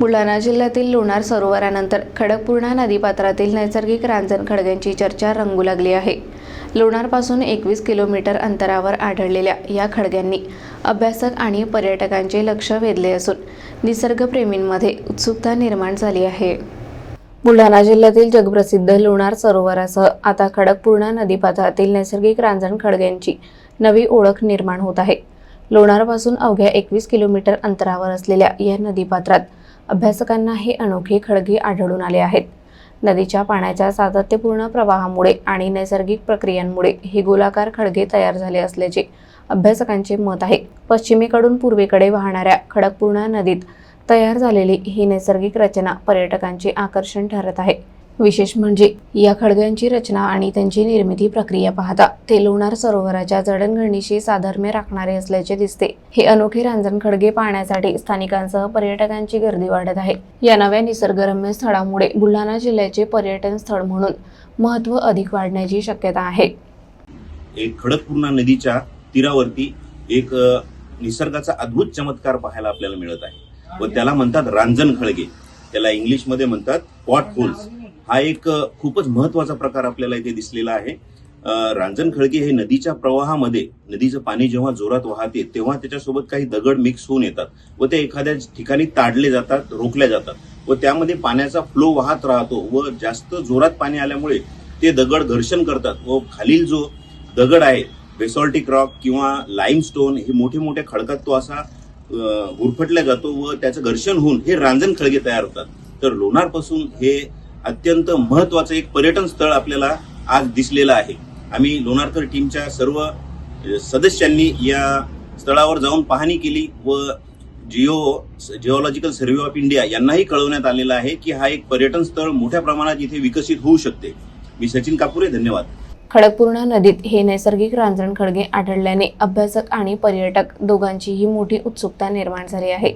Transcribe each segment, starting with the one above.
बुलढाणा जिल्ह्यातील लोणार सरोवरानंतर खडकपूर्णा नदीपात्रातील नैसर्गिक रांजण खडग्यांची चर्चा रंगू लागली आहे. लोणारपासून एकवीस किलोमीटर अंतरावर आढळलेल्या या खडग्यांनी अभ्यासक आणि पर्यटकांचे लक्ष वेधले असून निसर्गप्रेमींमध्ये उत्सुकता निर्माण झाली आहे. बुलढाणा जिल्ह्यातील जगप्रसिद्ध लोणार सरोवरासह आता खडकपूर्णा नदीपात्रातील नैसर्गिक रांजण खडग्यांची नवी ओळख निर्माण होत आहे. लोणारपासून अवघ्या एकवीस किलोमीटर अंतरावर असलेल्या या नदीपात्रात अभ्यासकांना हे अनोखे खडगे आढळून आले आहेत. नदीच्या पाण्याच्या सातत्यपूर्ण प्रवाहामुळे आणि नैसर्गिक प्रक्रियांमुळे हे गोलाकार खडगे तयार झाले असल्याचे अभ्यासकांचे मत आहे. पश्चिमेकडून पूर्वेकडे वाहणाऱ्या खडकपूर्णा नदीत तयार झालेली ही नैसर्गिक रचना पर्यटकांचे आकर्षण ठरत आहे. विशेष म्हणजे या खडग्यांची रचना आणि त्यांची निर्मिती प्रक्रिया पाहता ते लोणार सरोवराच्या जडणघडणीशी साधर्म्य राखणारे असल्याचे दिसते. हे अनोखे रांजण खडगे पाहण्यासाठी स्थानिकांसह पर्यटकांची गर्दी वाढत आहे. या नव्या निसर्गरम्य स्थळामुळे बुलढाणा जिल्ह्याचे पर्यटन स्थळ म्हणून महत्त्व अधिक वाढण्याची शक्यता आहे. एक खडकपूर्णा नदीच्या तीरावरती एक निसर्गाचा अद्भुत चमत्कार पाहायला आपल्याला मिळत आहे. व त्याला म्हणतात रांजण खळगे त्याला इंग्लिशमध्ये म्हणतात पॉट होल्स हा एक खूपच महत्त्वाचा प्रकार आपल्याला इथे दिसलेला आहे. रांजण खळगे हे नदीच्या प्रवाहामध्ये नदीचं पाणी जेव्हा जोरात वाहते तेव्हा त्याच्यासोबत काही दगड मिक्स होऊन येतात व ते एखाद्या ठिकाणी ताडले जातात रोखल्या जातात व त्यामध्ये पाण्याचा फ्लो वाहत राहतो व जास्त जोरात पाणी आल्यामुळे ते दगड घर्षण करतात व खालील जो दगड आहे बेसॉल्टिक रॉक किंवा लाईमस्टोन हे मोठे मोठ्या खडकात तो असा अ, गुरफटला जातो व त्याचं घर्षण होऊन हे रांजण खळगे तयार होतात. तर लोणारपासून हे अत्यंत महत्वाचं एक पर्यटन स्थळ आपल्याला आज दिसलेलं आहे. आम्ही लोणारकर टीमच्या सर्व सदस्यांनी या स्थळावर जाऊन पाहणी केली व geo geological survey of India यांनाही कळवण्यात आलेलं आहे की हा एक पर्यटन स्थळ मोठ्या प्रमाणात इथे विकसित होऊ शकते. मी सचिन कापुरे धन्यवाद. खडकपूर्णा नदीत हे नैसर्गिक रांजण खडगे आढळल्याने अभ्यासक आणि पर्यटक दोघांचीही मोठी उत्सुकता निर्माण झाली आहे.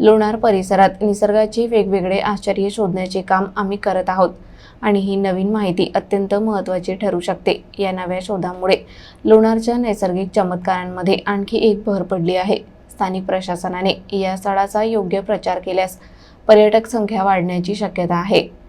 लोणार परिसरात निसर्गाचे वेगवेगळे आश्चर्य शोधण्याचे काम आम्ही करत आहोत. आणि ही नवीन माहिती अत्यंत महत्त्वाची ठरू शकते. या नव्या शोधामुळे लोणारच्या नैसर्गिक चमत्कारांमध्ये आणखी एक भर पडली आहे. स्थानिक प्रशासनाने या स्थळाचा योग्य प्रचार केल्यास पर्यटक संख्या वाढण्याची शक्यता आहे.